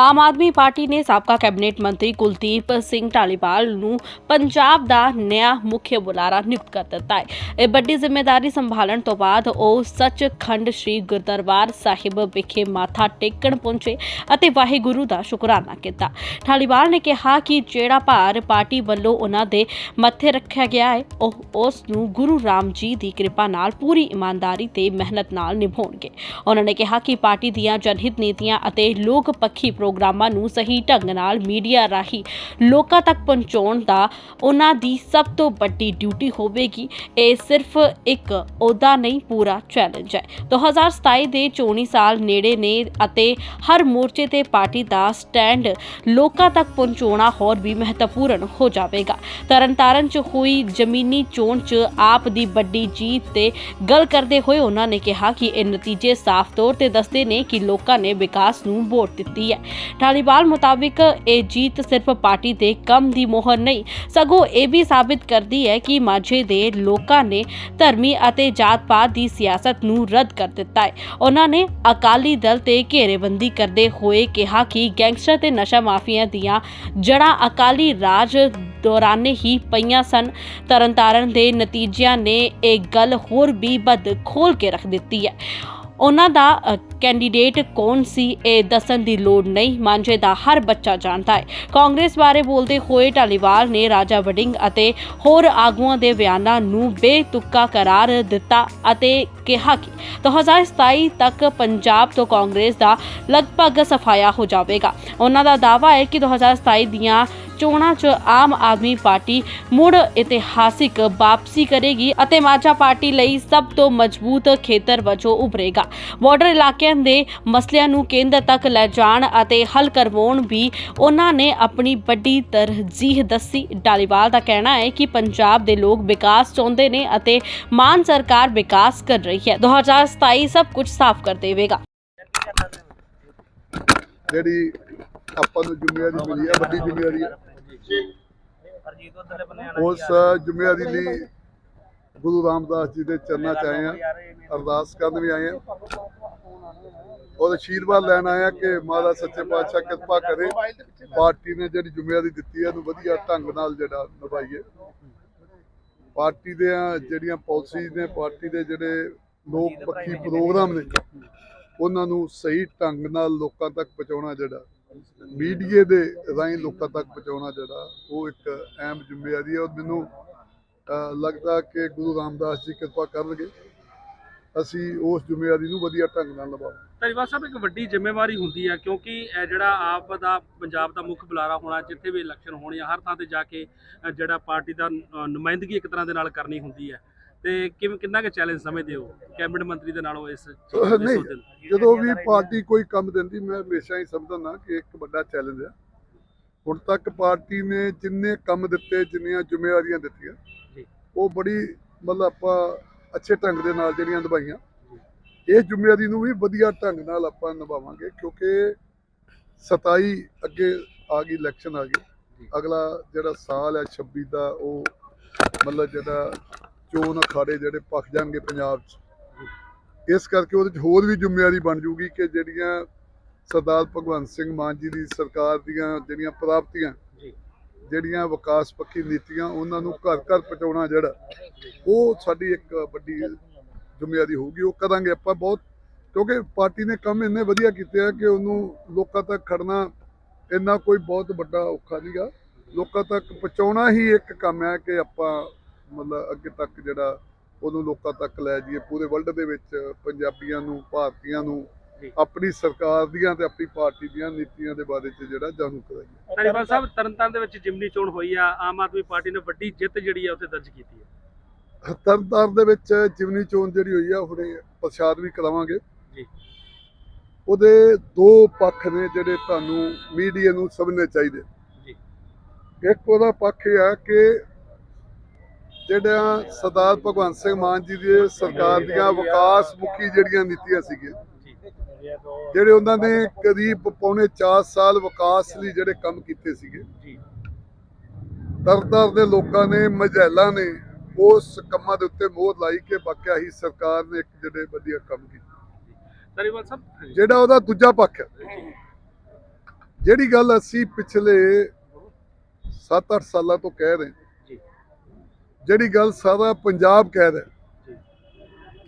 Aam Aadmi party ਨੇ ਸਾਬਕਾ cabinet ਮੰਤਰੀ ਕੁਲਦੀਪ ਸਿੰਘ ਢਾਲੀਵਾਲ ਨੂੰ ਪੰਜਾਬ ਦਾ ਨਵਾਂ ਮੁੱਖ ਬੁਲਾਰਾ ਨਿਯੁਕਤ ਕਰ ਦਿੱਤਾ ਹੈ। ਇਹ ਵੱਡੀ ਜ਼ਿੰਮੇਵਾਰੀ ਸੰਭਾਲਣ ਤੋਂ ਬਾਅਦ ਉਹ ਸੱਚਖੰਡ ਸ੍ਰੀ ਗੁਰਦਰਬਾਰ ਸਾਹਿਬ ਵਿਖੇ ਮਾਥਾ ਟੇਕਣ ਪਹੁੰਚੇ ਅਤੇ ਵਾਹਿਗੁਰੂ ਦਾ ਸ਼ੁਕਰਾਨਾ ਕੀਤਾ। ਢਾਲੀਵਾਲ ਨੇ ਕਿਹਾ ਕਿ ਜਿਹੜਾ ਭਾਰ ਪਾਰਟੀ ਵੱਲੋਂ ਉਹਨਾਂ ਦੇ ਮੱਥੇ ਰੱਖਿਆ ਗਿਆ ਹੈ, ਉਹ ਉਸ ਨੂੰ ਗੁਰੂ ਰਾਮ ਜੀ ਦੀ ਕਿਰਪਾ ਨਾਲ ਪੂਰੀ ਇਮਾਨਦਾਰੀ ਤੇ ਮਿਹਨਤ ਨਾਲ ਨਿਭਾਉਣਗੇ। ਉਹਨਾਂ ਨੇ ਕਿਹਾ ਕਿ ਪਾਰਟੀ ਦੀਆਂ ਜਨਹਿਤ ਨੀਤੀਆਂ ਅਤੇ ਲੋਕ ਪੱਖੀ ਪ੍ਰੋਗਰਾਮਾਂ ਨੂੰ ਸਹੀ ਢੰਗ ਨਾਲ ਮੀਡੀਆ ਰਾਹੀਂ ਲੋਕਾਂ ਤੱਕ ਪਹੁੰਚਾਉਣ ਦਾ ਉਹਨਾਂ ਦੀ ਸਭ ਤੋਂ ਵੱਡੀ ਡਿਊਟੀ ਹੋਵੇਗੀ। ਇਹ ਸਿਰਫ ਇੱਕ ਅਹੁਦਾ ਨਹੀਂ, ਪੂਰਾ ਚੈਲੰਜ ਹੈ। 2027 ਦੇ ਚੋਣੀ ਸਾਲ ਨੇੜੇ ਨੇ ਅਤੇ ਹਰ ਮੋਰਚੇ ਤੇ ਪਾਰਟੀ ਦਾ ਸਟੈਂਡ ਲੋਕਾਂ ਤੱਕ ਪਹੁੰਚਾਉਣਾ ਹੋਰ ਵੀ ਮਹੱਤਵਪੂਰਨ ਹੋ ਜਾਵੇਗਾ। ਤਰਨਤਾਰਨ 'ਚ ਹੋਈ ਜ਼ਮੀਨੀ ਚੋਣ 'ਚ ਆਪ ਦੀ ਵੱਡੀ ਜੀਤ ਤੇ ਗੱਲ ਕਰਦੇ ਹੋਏ ਉਹਨਾਂ ਨੇ ਕਿਹਾ ਕਿ ਇਹ ਨਤੀਜੇ ਸਾਫ਼ ਤੌਰ ਤੇ ਦੱਸਦੇ ਨੇ ਕਿ ਲੋਕਾਂ ਨੇ ਵਿਕਾਸ ਨੂੰ ਵੋਟ ਦਿੱਤੀ ਹੈ। ਢਾਲੀਵਾਲ ਮੁਤਾਬਿਕ ਇਹ ਜੀਤ ਸਿਰਫ ਪਾਰਟੀ ਦੇ ਕੰਮ ਦੀ ਮੋਹਰ ਨਹੀਂ, ਸਗੋਂ ਇਹ ਵੀ ਸਾਬਿਤ ਕਰਦੀ ਹੈ ਕਿ ਮਾਝੇ ਦੇ ਲੋਕਾਂ ਨੇ ਧਰਮੀ ਅਤੇ ਜਾਤ-ਪਾਤ ਦੀ ਸਿਆਸਤ ਨੂੰ ਰੱਦ ਕਰ ਦਿੱਤਾ ਹੈ। ਉਹਨਾਂ ਨੇ ਅਕਾਲੀ ਦਲ ਤੇ ਘੇਰੇਬੰਦੀ ਕਰਦੇ ਹੋਏ ਕਿਹਾ ਕਿ ਗੈਂਗਸਟਰ ਤੇ ਨਸ਼ਾ ਮਾਫੀਆਂ ਦੀਆਂ ਜੜ੍ਹਾਂ ਅਕਾਲੀ ਰਾਜ ਦੌਰਾਨੇ ਹੀ ਪਈਆਂ ਸਨ। ਤਰਨਤਾਰਨ ਦੇ ਨਤੀਜਿਆਂ ਨੇ ਇਹ ਗੱਲ ਹੋਰ ਵੀ ਵੱਧ ਖੋਲ ਕੇ ਰੱਖ ਦਿੱਤੀ ਹੈ। ਉਹਨਾਂ ਦਾ ਕੈਂਡੀਡੇਟ ਕੌਣ ਸੀ ਇਹ ਦੱਸਣ ਦੀ ਲੋੜ ਨਹੀਂ, ਮਾਂਝੇ ਦਾ ਹਰ ਬੱਚਾ ਜਾਣਦਾ ਹੈ। ਕਾਂਗਰਸ ਬਾਰੇ ਬੋਲਦੇ ਹੋਏ ਢਾਲੀਵਾਲ ਨੇ ਰਾਜਾ ਵਡਿੰਗ ਅਤੇ ਹੋਰ ਆਗੂਆਂ ਦੇ ਬਿਆਨਾਂ ਨੂੰ ਬੇਤੁੱਕਾ ਕਰਾਰ ਦਿੱਤਾ ਅਤੇ ਕਿਹਾ ਕਿ 2027 ਤੱਕ ਪੰਜਾਬ ਤੋਂ ਕਾਂਗਰਸ ਦਾ ਲਗਭਗ ਸਫਾਇਆ ਹੋ ਜਾਵੇਗਾ। ਉਹਨਾਂ ਦਾ ਦਾਅਵਾ ਹੈ ਕਿ 2027 ਦੀਆਂ ਚੋਣਾਂ 'ਚ ਆਮ ਆਦਮੀ ਪਾਰਟੀ ਮੁੜ ਇਤਿਹਾਸਿਕ ਵਾਪਸੀ ਕਰੇਗੀ ਅਤੇ ਮਾਝਾ ਪਾਰਟੀ ਲਈ ਸਭ ਤੋਂ ਮਜ਼ਬੂਤ ਖੇਤਰ ਵਜੋਂ ਉਭਰੇਗਾ। ਬਾਰਡਰ ਇਲਾਕਿਆਂ ਦੇ ਮਸਲਿਆਂ ਨੂੰ ਕੇਂਦਰ ਤੱਕ ਲੈ ਜਾਣ ਅਤੇ ਹੱਲ ਕਰਵਾਉਣ ਵੀ ਉਹਨਾਂ ਨੇ ਆਪਣੀ ਵੱਡੀ ਤਰਜੀਹ ਦੱਸੀ। ਡਾਲੀਵਾਲ ਦਾ ਕਹਿਣਾ ਹੈ ਕਿ ਪੰਜਾਬ ਦੇ ਲੋਕ ਵਿਕਾਸ ਚਾਹੁੰਦੇ ਨੇ ਅਤੇ ਮਾਨ ਸਰਕਾਰ ਵਿਕਾਸ ਕਰ ਰਹੀ ਹੈ। 2027 ਸਭ ਕੁਝ ਸਾਫ਼ ਕਰ ਦੇਵੇਗਾ। ਜਿਹੜੀ ਆਪਾਂ ਨੂੰ ਜ਼ਿੰਮੇਵਾਰੀ ਮਿਲੀ ਹੈ, ਵੱਡੀ ਜ਼ਿੰਮੇਵਾਰੀ ਹੈ। ਉਸ ਜ਼ਿੰਮੇਵਾਰੀ ਲਈ ਗੁਰੂ ਰਾਮਦਾਸ ਜੀ ਦੇ ਚਰਨਾਂ 'ਚ ਆਏ ਆ ਅਰਦਾਸ ਕਰਨ ਵੀ ਆਏ ਆ ਔਰ ਅਸ਼ੀਰਵਾਦ ਲੈਣ ਆਏ ਕਿ ਮਹਾਰਾਜ ਸੱਚੇ ਪਾਤਸ਼ਾਹ ਕਿਰਪਾ ਕਰੇ। ਪਾਰਟੀ ਨੇ ਜਿਹੜੀ ਜ਼ਿੰਮੇਵਾਰੀ ਦਿੱਤੀ ਹੈ, ਉਹਨੂੰ ਵਧੀਆ ਢੰਗ ਨਾਲ ਜਿਹੜਾ ਨਿਭਾਈਏ। ਪਾਰਟੀ ਦੇ ਜਿਹੜੀਆਂ ਪਾਲਿਸੀਜ਼ ਨੇ, ਪਾਰਟੀ ਦੇ ਜਿਹੜੇ ਲੋਕ ਪੱਖੀ ਪ੍ਰੋਗਰਾਮ ਨੇ, ਉਹਨਾਂ ਨੂੰ ਸਹੀ ਢੰਗ ਨਾਲ ਲੋਕਾਂ ਤੱਕ ਪਹੁੰਚਾਉਣਾ ਜਿਹੜਾ ਮੀਡੀਆ ਦੇ ਰਾਹੀਂ ਲੋਕਾਂ ਤੱਕ ਪਹੁੰਚਾਉਣਾ ਜਿਹੜਾ, ਉਹ ਇੱਕ ਅਹਿਮ ਜ਼ਿੰਮੇਵਾਰੀ ਹੈ ਔਰ ਮੈਨੂੰ ਲੱਗਦਾ ਕਿ ਗੁਰੂ ਰਾਮਦਾਸ ਜੀ ਕਿਰਪਾ ਕਰਨਗੇ। ਅਸੀਂ ਉਸ ਜ਼ਿੰਮੇਵਾਰੀ ਨੂੰ ਵਧੀਆ ਢੰਗ ਨਾਲ ਨਿਭਾਵਾਂਗੇ। ਧੰਨਵਾਦ ਸਾਹਿਬ, ਇੱਕ ਵੱਡੀ ਜ਼ਿੰਮੇਵਾਰੀ ਹੁੰਦੀ ਹੈ ਕਿਉਂਕਿ ਇਹ ਜਿਹੜਾ ਆਪ ਦਾ, ਪੰਜਾਬ ਦਾ ਮੁੱਖ ਬੁਲਾਰਾ ਹੋਣਾ, ਜਿੱਥੇ ਵੀ ਇਲੈਕਸ਼ਨ ਹੋਣੀ ਹਰ ਥਾਂ ਤੇ ਜਾ ਕੇ ਜਿਹੜਾ ਪਾਰਟੀ ਦਾ ਨੁਮਾਇੰਦਗੀ ਇੱਕ ਤਰ੍ਹਾਂ ਦੇ ਨਾਲ ਕਰਨੀ ਹੁੰਦੀ ਹੈ। ਤੇ ਕਿਵੇਂ ਕਿੰਨਾ ਕੁ ਚੈਲੰਜ ਸਮਝਦੇ ਹੋ? ਕੈਬਨਿਟ ਮੰਤਰੀ ਦੇ ਨਾਲੋਂ ਇਸ ਨਹੀਂ? ਜਦੋਂ ਵੀ ਪਾਰਟੀ ਕੋਈ ਕੰਮ ਦਿੰਦੀ ਮੈਂ ਹਮੇਸ਼ਾ ਹੀ ਸਮਝਦਾ ਕਿ ਇੱਕ ਵੱਡਾ ਚੈਲੰਜ ਹੈ ਹੁਣ ਤੱਕ ਪਾਰਟੀ ਨੇ ਜਿੰਨੇ ਕੰਮ ਦਿੱਤੇ ਜਿੰਨੀਆਂ ਜ਼ਿੰਮੇਵਾਰੀਆਂ ਦਿੱਤੀਆਂ। ਉਹ ਬੜੀ ਮਤਲਬ ਆਪਾਂ ਅੱਛੇ ਢੰਗ ਦੇ ਨਾਲ ਜਿਹੜੀਆਂ ਨਿਭਾਈਆਂ। ਇਹ ਜ਼ਿੰਮੇਵਾਰੀ ਨੂੰ ਵੀ ਵਧੀਆ ਢੰਗ ਨਾਲ ਆਪਾਂ ਨਿਭਾਵਾਂਗੇ ਕਿਉਂਕਿ 27 ਅੱਗੇ ਆ ਗਈ ਇਲੈਕਸ਼ਨ ਆ ਗਈ। ਅਗਲਾ ਜਿਹੜਾ ਸਾਲ ਹੈ 26 ਦਾ ਉਹ ਮਤਲਬ ਜਿਹੜਾ ਚੋਣ ਅਖਾੜੇ ਜਿਹੜੇ ਪੱਕ ਜਾਣਗੇ ਪੰਜਾਬ 'ਚ। ਇਸ ਕਰਕੇ ਉਹਦੇ 'ਚ ਹੋਰ ਵੀ ਜ਼ਿੰਮੇਵਾਰੀ ਬਣ ਜੂਗੀ ਕਿ ਜਿਹੜੀਆਂ ਸਰਦਾਰ ਭਗਵੰਤ ਸਿੰਘ ਮਾਨ ਜੀ ਦੀ ਸਰਕਾਰ ਦੀਆਂ ਜਿਹੜੀਆਂ ਪ੍ਰਾਪਤੀਆਂ। ਜਿਹੜੀਆਂ ਵਿਕਾਸ ਪੱਖੀ ਨੀਤੀਆਂ ਉਹਨਾਂ ਨੂੰ ਘਰ ਘਰ ਪਹੁੰਚਾਉਣਾ ਜਿਹੜਾ ਉਹ ਸਾਡੀ ਇੱਕ ਵੱਡੀ ਜ਼ਿੰਮੇਵਾਰੀ ਹੋਊਗੀ। ਉਹ ਕਰਾਂਗੇ ਆਪਾਂ ਬਹੁਤ ਕਿਉਂਕਿ ਪਾਰਟੀ ਨੇ ਕੰਮ ਇੰਨੇ ਵਧੀਆ ਕੀਤੇ ਆ ਕਿ ਉਹਨੂੰ ਲੋਕਾਂ ਤੱਕ ਖੜਨਾ ਇੰਨਾ ਕੋਈ ਬਹੁਤ ਵੱਡਾ ਔਖਾ ਨਹੀਂਗਾ ਲੋਕਾਂ ਤੱਕ ਪਹੁੰਚਾਉਣਾ ਹੀ ਇੱਕ ਕੰਮ ਹੈ ਕਿ ਆਪਾਂ ਮਤਲਬ ਅੱਗੇ ਤੱਕ ਜਿਹੜਾ ਉਹਨੂੰ ਲੋਕਾਂ ਤੱਕ ਲੈ ਜਾਈਏ ਪੂਰੇ ਵਰਲਡ ਦੇ ਵਿੱਚ ਪੰਜਾਬੀਆਂ ਨੂੰ ਭਾਰਤੀਆਂ ਨੂੰ। ਆਪਣੀ ਸਰਕਾਰ ਦੀਆਂ ਤੇ ਆਪਣੀ ਪਾਰਟੀ ਦੀਆਂ ਨੀਤੀਆਂ ਦੇ ਬਾਰੇ 'ਚ ਜਿਹੜਾ ਜਾਣੂ ਕਰਾਈਏ ਧੰਨਵਾਦ ਸਾਹਿਬ ਤਰਨਤਾਰਨ ਦੇ ਵਿੱਚ ਜਿਮਨੀ ਚੋਣ ਹੋਈ ਆ ਆਮ ਆਦਮੀ ਪਾਰਟੀ ਨੇ ਵੱਡੀ ਜਿੱਤ ਜਿਹੜੀ ਆ ਉੱਥੇ ਦਰਜ ਕੀਤੀ ਹੈ ਤਰਨਤਾਰਨ ਦੇ ਵਿੱਚ ਜਿਮਨੀ ਚੋਣ ਜਿਹੜੀ ਹੋਈ ਆ ਹੁਣੇ ਪ੍ਰਸ਼ਾਦ ਵੀ ਕਰਾਵਾਂਗੇ ਜੀ। ਉਹਦੇ ਦੋ ਪੱਖ ਨੇ ਜਿਹੜੇ ਤੁਹਾਨੂੰ ਮੀਡੀਆ ਨੂੰ ਸਮਝਣੇ ਚਾਹੀਦੇ ਜੀ। ਇੱਕ ਉਹਦਾ ਪੱਖ ਇਹ ਆ ਕਿ ਜਿਹੜਾ ਸਰਦਾਰ ਭਗਵੰਤ ਸਿੰਘ ਮਾਨ ਜੀ ਦੀ ਸਰਕਾਰ ਦੀਆਂ ਵਿਕਾਸ ਮੁਖੀ ਜਿਹੜੀਆਂ ਨੀਤੀਆਂ ਸੀਗੀਆਂ ਜਿਹੜੇ ਉਹਨਾਂ ਨੇ ਕਰੀਬ ਪੌਣੇ 4 ਸਾਲ ਵਿਕਾਸ ਲਈ ਜਿਹੜੇ ਕੰਮ ਕੀਤੇ ਸੀਗੇ ਤਰਤਾਰ ਦੇ ਲੋਕਾਂ ਨੇ ਮਝੈਲਾਂ ਨੇ ਉਸ ਕੰਮਾਂ ਦੇ ਉੱਤੇ ਮੋਹਰ ਲਾਈ ਕਿ ਵਾਕਿਆ ਹੀ ਸਰਕਾਰ ਨੇ ਇੱਕ ਜਿਹੜੇ ਵਧੀਆ ਕੰਮ ਕੀਤੇ। ਧੰਨਵਾਦ ਸਾਹਿਬ ਜਿਹੜਾ ਉਹਦਾ ਦੂਜਾ ਪੱਖ ਹੈ। ਜਿਹੜੀ ਗੱਲ ਅਸੀਂ ਪਿਛਲੇ 7-8 ਸਾਲਾਂ ਤੋਂ ਕਹਿ ਰਹੇ ਹਾਂ ਜਿਹੜੀ ਗੱਲ ਸਾਰਾ ਪੰਜਾਬ ਕਹਿ ਰਿਹਾ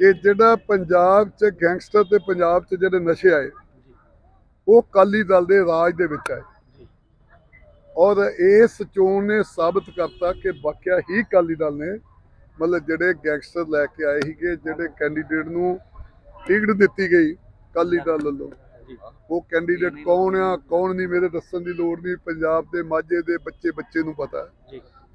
ਕਿ ਜਿਹੜਾ ਪੰਜਾਬ 'ਚ ਗੈਂਗਸਟਰ ਤੇ ਪੰਜਾਬ 'ਚ ਜਿਹੜੇ ਨਸ਼ੇ ਆਏ ਉਹ ਕਾਲੀ ਦਲ ਦੇ ਰਾਜ ਦੇ ਵਿੱਚ ਆਏ। ਔਰ ਇਸ ਚੋਣ ਨੇ ਸਾਬਤ ਕਰਤਾ ਕਿ ਵਾਕਿਆ ਹੀ ਕਾਲੀ ਦਲ ਨੇ ਮਤਲਬ ਜਿਹੜੇ ਗੈਂਗਸਟਰ ਲੈ ਕੇ ਆਏ ਸੀਗੇ ਜਿਹੜੇ ਕੈਂਡੀਡੇਟ ਨੂੰ ਟਿਕਟ ਦਿੱਤੀ ਗਈ ਕਾਲੀ ਦਲ ਵੱਲੋਂ। ਉਹ ਕੈਂਡੀਡੇਟ ਕੌਣ ਆ ਕੌਣ ਨਹੀਂ ਮੇਰੇ ਦੱਸਣ ਦੀ ਲੋੜ ਨਹੀਂ ਪੰਜਾਬ ਦੇ ਮਾਝੇ ਦੇ ਬੱਚੇ ਬੱਚੇ ਨੂੰ ਪਤਾ ਹੈ। ਜੀ।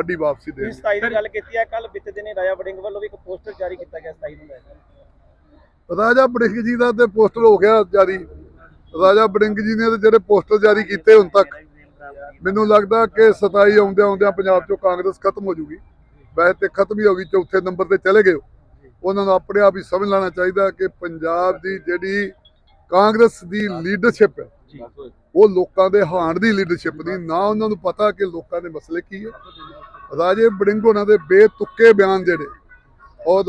ਵੱਡੀ ਵਾਪਸੀ ਦੇਣਗੇ 27 ਦੀ ਗੱਲ ਕੀਤੀ ਹੈ ਕੱਲ ਬੀਤੇ ਦਿਨੇ ਰਾਜਾ ਵੜਿੰਗ ਵੱਲੋਂ ਵੀ ਇੱਕ ਪੋਸਟਰ ਜਾਰੀ ਕੀਤਾ ਗਿਆ 27 ਨੂੰ ਲੈ ਕੇ। ਰਾਜਾ ਬੜਿੰਗ ਜੀ ਦਾ ਤੇ ਪੋਸਟਰ ਹੋ ਗਿਆ ਜਾਰੀ। ਰਾਜਾ ਬੜਿੰਗ ਜੀ ਨੇ ਤੇ ਜਿਹੜੇ ਪੋਸਟਰ ਜਾਰੀ ਕੀਤੇ ਹੁਣ ਤੱਕ ਮੈਨੂੰ ਲੱਗਦਾ ਕਿ 27 ਆਉਂਦਿਆਂ ਆਉਂਦਿਆਂ ਪੰਜਾਬ ਚੋਂ ਕਾਂਗਰਸ ਖਤਮ ਹੋ ਜੂਗੀ। ਵੈਸੇ ਤੇ ਖਤਮ ਹੀ ਹੋ ਗਈ ਚੌਥੇ ਨੰਬਰ ਤੇ ਚਲੇ ਗਏ ਉਹ। ਉਹਨਾਂ ਨੂੰ ਆਪਣੇ ਆਪ ਹੀ ਸਮਝ ਲੈਣਾ ਚਾਹੀਦਾ ਕਿ ਪੰਜਾਬ ਦੀ ਜਿਹੜੀ ਕਾਂਗਰਸ ਦੀ ਲੀਡਰਸ਼ਿਪ ਹੈ ਉਹ ਲੋਕਾਂ ਦੇ ਹਾਣ ਦੀ ਲੀਡਰਸ਼ਿਪ ਦੀ ਨਾ ਉਹਨਾਂ ਨੂੰ ਪਤਾ ਕਿ ਲੋਕਾਂ ਦੇ ਮਸਲੇ ਕੀ ਹੈ। ਰਾਜੇ ਬੜਿੰਗ ਹੋਣਾ ਦੇ ਬੇਤੁੱਕੇ ਬਿਆਨ ਜਿਹੜੇ। ਔਰ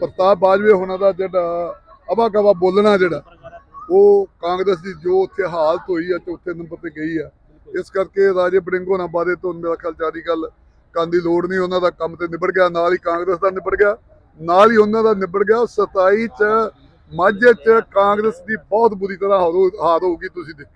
ਪ੍ਰਤਾਪ ਬਾਜਵੇ ਹੋਣਾ ਦਾ ਜਿਹੜਾ ਅਵਾ ਗਵਾ ਬੋਲਣਾ ਜਿਹੜਾ, ਉਹ ਕਾਂਗਰਸ ਦੀ ਜੋ ਉੱਥੇ ਹਾਲਤ ਹੋਈ ਆ, ਚੌਥੇ ਨੰਬਰ ਤੇ ਗਈ ਆ। ਇਸ ਕਰਕੇ ਰਾਜੇ ਬੜਿੰਗ ਹੋਣਾ ਬਾਰੇ ਤੋਂ ਮੇਰਾ ਖਿਆਲ ਜਾਰੀ ਗੱਲ ਕਰਨ ਦੀ ਲੋੜ ਨਹੀਂ, ਉਹਨਾਂ ਦਾ ਕੰਮ ਤੇ ਨਿਬੜ ਗਿਆ, ਨਾਲ ਹੀ ਕਾਂਗਰਸ ਦਾ ਨਿਬੜ ਗਿਆ, ਨਾਲ ਹੀ ਉਹਨਾਂ ਦਾ ਨਿਬੜ ਗਿਆ। 27 ਚ, ਮਾਝੇ ਚ ਕਾਂਗਰਸ ਦੀ ਬਹੁਤ ਬੁਰੀ ਤਰ੍ਹਾਂ ਹਾਰ ਹੋ- ਹਾਰ ਹੋਊਗੀ, ਤੁਸੀਂ ਦੇਖੋ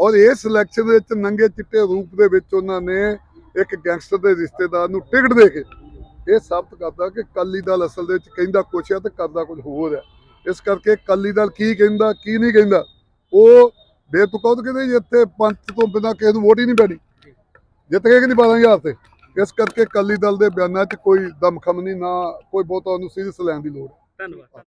ਔਰ ਇਸ ਸਿਲੈਕਸ਼ਨ ਦੇ ਵਿੱਚ ਨੰਗੇ ਚਿੱਟੇ ਰੂਪ ਦੇ ਵਿੱਚ ਉਹਨਾਂ ਨੇ ਇੱਕ ਗੈਂਗਸਟਰ ਦੇ ਰਿਸ਼ਤੇਦਾਰ ਨੂੰ ਟਿਕਟ ਦੇ ਕੇ ਇਹ ਸਾਬਤ ਕਰਦਾ ਕਿ ਕਾਲੀ ਦਲ ਅਸਲ ਦੇ ਵਿੱਚ ਕਹਿੰਦਾ ਕੁਛ ਹੈ ਤੇ ਕਰਦਾ ਕੁਝ ਹੋਰ ਹੈ। ਇਸ ਕਰਕੇ ਕਾਲੀ ਦਲ ਕੀ ਕਹਿੰਦਾ, ਕੀ ਨਹੀਂ ਕਹਿੰਦਾ, ਉਹ ਬੇਤੁਕਾ ਕਹਿੰਦੇ ਜੀ, ਇੱਥੇ ਪੰਥ ਤੋਂ ਬਿਨਾਂ ਕਿਸੇ ਨੂੰ ਵੋਟ ਹੀ ਨਹੀਂ ਪੈਣੀ। ਜਿੱਤ ਗਏ ਕਿ ਨਹੀਂ 12000 ਤੇ? ਇਸ ਕਰਕੇ ਅਕਾਲੀ ਦਲ ਦੇ ਬਿਆਨਾਂ 'ਚ ਕੋਈ ਦਮਖਮ ਨਹੀਂ, ਨਾ ਕੋਈ ਬਹੁਤਾ ਉਹਨੂੰ ਸੀਰੀਅਸ ਲੈਣ ਦੀ ਲੋੜ। ਧੰਨਵਾਦ।